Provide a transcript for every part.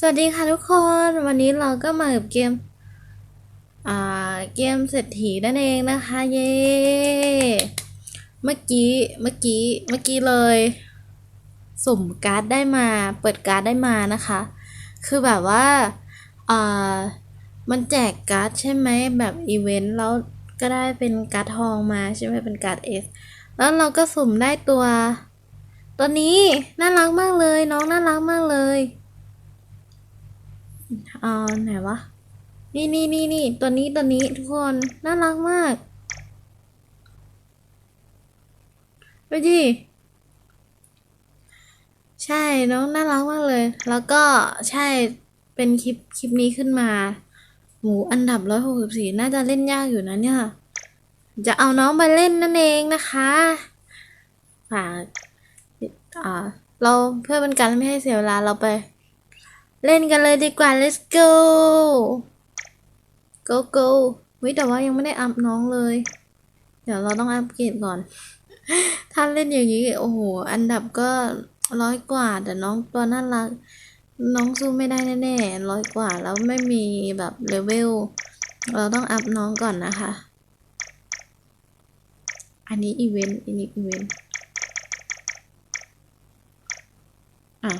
สวัสดีค่ะทุกคนวันนี้เราก็มากับเกม อ่าเกมเศรษฐีนั่นเองนะคะเย้เมื่อกี้เมื่อกี้เมื่อกี้เลย สุ่มการ์ดได้มา เปิดการ์ดได้มานะคะ คือแบบว่าอ่ามันแจกการ์ดใช่ไหมแบบอีเวนต์แล้วก็ได้เป็นการ์ดทองมาใช่ไหมเป็นการ์ดเอสแล้วเราก็สุ่มได้ตัว ตัวนี้น่ารักมากเลย น้องน่ารักมากเลย เอ่าไหนวะ นี่นี่นี่นี่ตัวนี้ตัวนี้ทุกคนน่ารักมากดูดิใช่น้องน่ารักมากเลย แล้วก็ใช่เป็นคลิปคลิปนี้ขึ้นมา หมูอันดับร้อยหกสิบสี่น่าจะเล่นยากอยู่นะเนี่ย จะเอาน้องไปเล่นนั่นเองนะคะฝากอ่าเราเพื่อเป็นการไม่ให้เสียเวลาเราไป เล่นกันเลยดีกว่า let's go go go เฮ้ยแต่ว่ายังไม่ได้อัพน้องเลย เดี๋ยวเราต้องอัพเกรดก่อน ถ้าเล่นอย่างนี้โอ้โห อันดับก็ร้อยกว่า แต่น้องตัวน่ารัก น้องสู้ไม่ได้แน่ๆร้อยกว่าแล้วไม่มีแบบเลเวล เราต้องอัพน้องก่อนนะคะ อันนี้อีเวนต์อันนี้อีเวนต์ อะ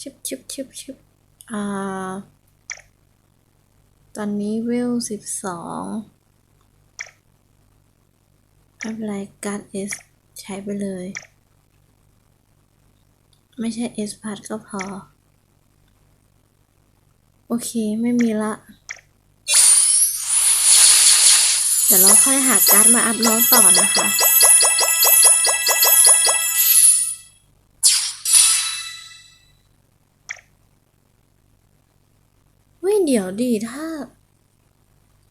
ชิบชิบชิบชิบอ่า ตอนนี้เวสิบสองอะไรการ์ดเอสใช้ไปเลย ไม่ใช่เอสพัดก็พอ โอเคไม่มีละเดี๋ยวเราค่อยหาการ์ดมาอัพน้องต่อนะคะ เดี๋ยวดีถ้า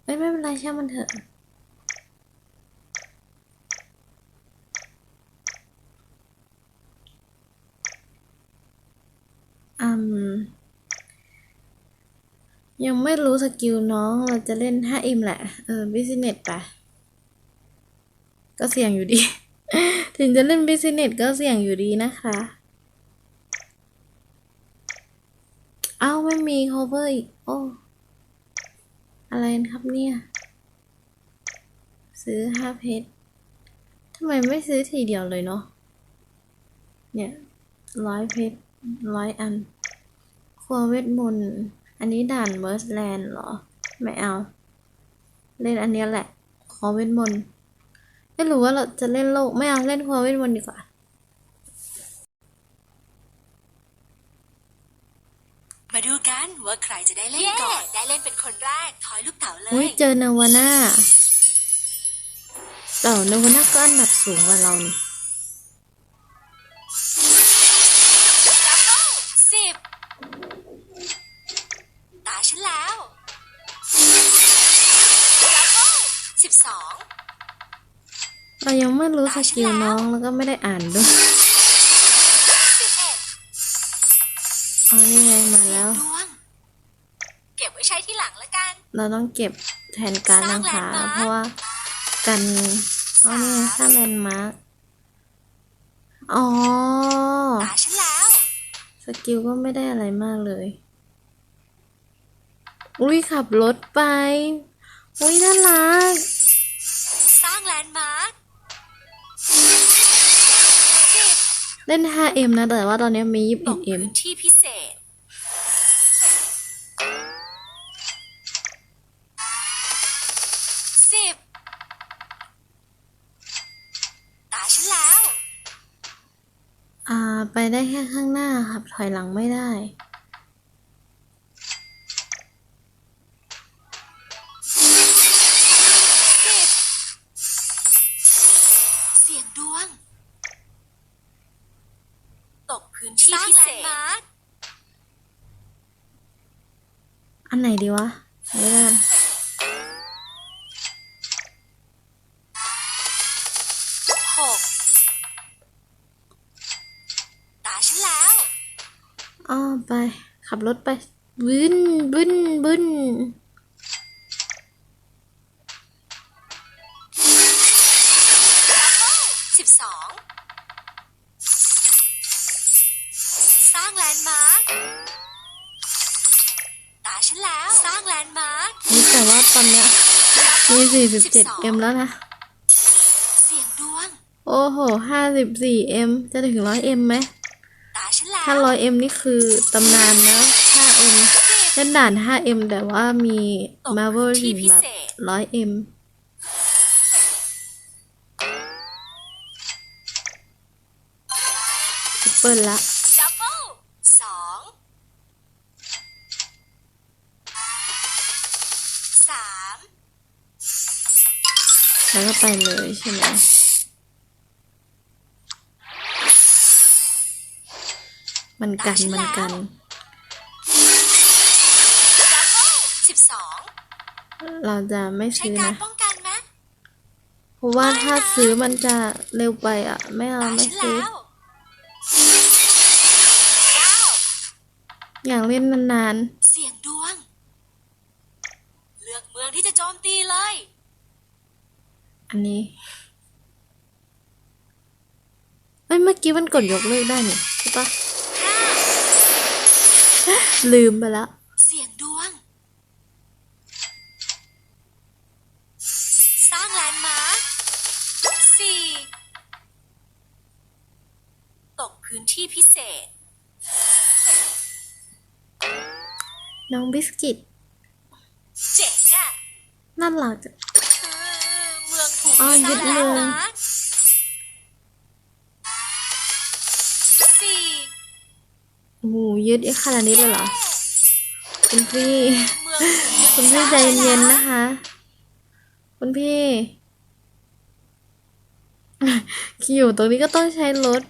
ไม่ไม่เป็นไรช่มันเถอะ อืม ยังไม่รู้สกิลน้องเราจะเล่น5 m แหละ เออบิสเนสไปก็เสี่ยงอยู่ดี ถึงจะเล่นบิสเนสก็เสี่ยงอยู่ดีนะคะ เอ้า ไม่มี cover อีก โอ้ อะไรนะครับเนี่ย ซื้อห้าเพชรทำไมไม่ซื้อทีเดียวเลยเนาะ เนี่ยร้อยเพชรร้อยอัน ครัวเวทมนต์ อันนี้ด่านเมิร์สแลนด์เหรอ ไม่เอา เล่นอันนี้แหละครัวเวทมนต์ไม่รู้ว่าเราจะเล่นโลก ไม่เอา เล่นครัวเวทมนต์ดีกว่า มาดูกันว่าใครจะได้เล่นก่อน ได้เล่นเป็นคนแรกถอยลูกเต๋าเลอุ้ยย เจอนาวาน่าเต่านาวาน่าก็อันดับสูงกว่าเรานี่สิบตาฉันแล้วสิบสองเรายังไม่รู้สกิลน้องแล้วก็ไม่ได้อ่านด้วย เราต้องเก็บแทนการนางขาเพราะว่ากันอ๋อนี่ไงสร้างแลนด์มาร์กอ๋อตาฉันแล้ว สกิลก็ไม่ได้อะไรมากเลย อุ้ยขับรถไป อุ้ยน่ารัก สร้างแลนด์มาร์คสิบเล่น 5M นะ แต่ว่าตอนนี้มีปก 21M ไปได้แค่ข้างหน้าครับ ถอยหลังไม่ได้สิบเสียงดวง ตกพื้นที่พิเศษอันไหนดีวะไม่ได้หก ไป ขับรถไปบึ้นบึ้นบึ้นสิบสองสร้างแลนด์มาร์คตาฉันแล้วสร้างแลนด์มาร์กนี่แต่ว่าตอนเนี้ยมีสี่สิบเจ็ดเอ็มแล้วนะ เสียงดวง โอ้โหห้าสิบสี่เอ็มจะถึงร้อยเอ็มไหม ถ้าร้อยเอ็มนี่คือตำนานแล้วห้าเอ็มเล่นด่านห้าเอ็มแต่ว่ามีมาเวลที่ถึงพิแบบเศษร้อยเอ็มเปิดละดับเบิลสองสามแล้วก็ไปเลยใช่ไหม มันกันมันกันดับเบิลสิบสองเราจะไม่ใช้ซื้อการนะป้องกันไหมเพราะว่าถ้าซื้อมันจะเร็วไปอะ ไม่เอาตาไม่ฉันซื้อแล้วเก้าอยากเล่นนานเสียงดวง เลือกเมืองที่จะโจมตีเลยๆอันนี้เอ้ยเมื่อกี้มันกดยกเลิกได้นี่ใช่ปะห้า ลืมไปแล้วเสียงดวง สร้างแลนด์มาร์คสี่ตกพื้นที่พิเศษ น้องบิสกิตเจ๋งอะน่ารักอะเออเมืองถูกอ๋อสร้างยึดแลเมืนองด์มาร์ค โอ้โหยึดไอ้ขนาดนี้เลยเหรอ คุณพี่เมืองถูกยึดคุณพี่ใจเย็นๆนะคะ คุณพี่อยู่ตรงนี้ก็ต้องใช้รถ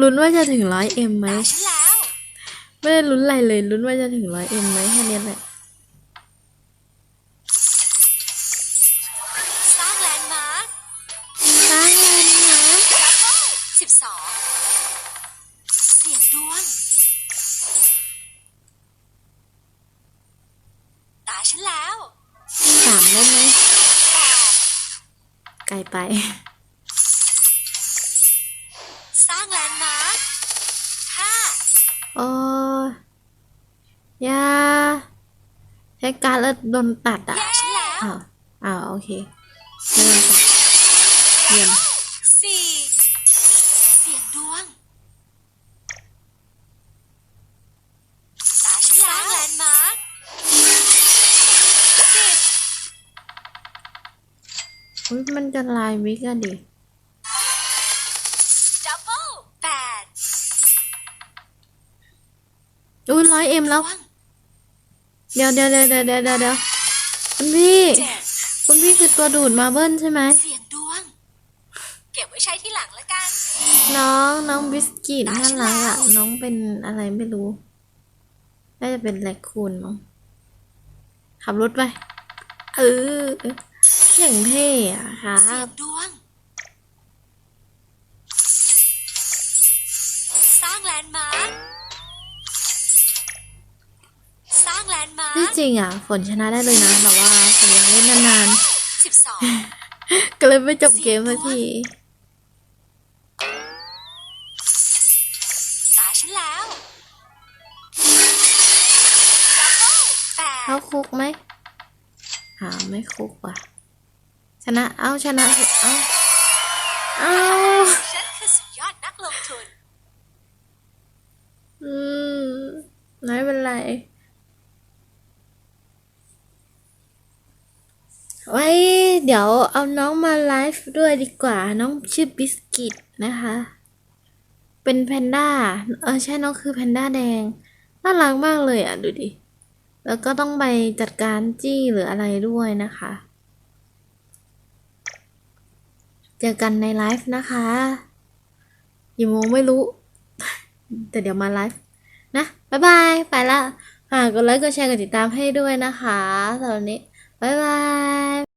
ลุ้นว่าจะถึงร้อยเอ็มไหมตาฉันแล้วไม่ได้ลุ้นอะไรเลยลุ้นว่าจะถึงร้อยเอ็มไหมแค่นี้แหละสร้างแลนด์มาร์คสร้างแลนด์มาร์คดับเบิลสิบสองเสียงดวงตาฉันแล้วสามได้ไหมแปดไกลไป สร้างแลนด์มาร์คห้าโอ้ยอยาใช้การแล้วโดนตัดอะตาฉันแล้วอ้าวอ้าวโอเคไม่โดนตัดเยี่ยมสี่เสียงดวงตาฉันแล้วสร้างแลนด์มาร์คสิบอุ้ยมันจะลายวิกอะดิดั อุ้ยร้อยเอ็มแล้วดวงเดี๋ยวเดี๋ยวเดี๋ยวเดี๋ยวเดี๋ยวเดี๋ยวคุณพี่เจ็ดคุณพี่คือตัวดูดมาเบิ้ลใช่ไหมเสียงดวง เก็บไว้ใช้ที่หลังละกัน น้องน้องบิสกิตตาน่าฉันรักแล้อะวน้องเป็นอะไรไม่รู้ น่าจะเป็นแรคคูนมั้ง ขับรถไป เออเอออย่างเท่อะครัเสียบงดวงสร้างแลนด์มาร์ค สร้างแลนด์มาร์ที่คจริงอะ ฝนชนะได้เลยนะแต่ว่าฝนยังเล่นนานสิบสองๆ ก็เลยไม่จบเกมสักทีตาฉันแล้วดับเบิลแปดเขาคุกไหมหาไม่คุกว่ะ ชนะ เอ้าชนะสิเอ้าเอ้าฉันคือสุดยอดนักลงทุน อืมไม่เป็นไร ไว้เดี๋ยวเอาน้องมาไลฟ์ด้วยดีกว่า น้องชื่อบิสกิตนะคะ เป็นแพนด้า เออใช่น้องคือแพนด้าแดง น่ารักมากเลยอะ ดูดิ แล้วก็ต้องไปจัดการจี้หรืออะไรด้วยนะคะ เจอกันในไลฟ์นะคะกี่โมงไม่รู้ แต่เดี๋ยวมาไลฟ์นะ บ๊ายบาย ไปละฝากกดไลค์กดแชร์กดติดตามให้ด้วยนะคะสำหรับวัน นี้บ๊ายบาย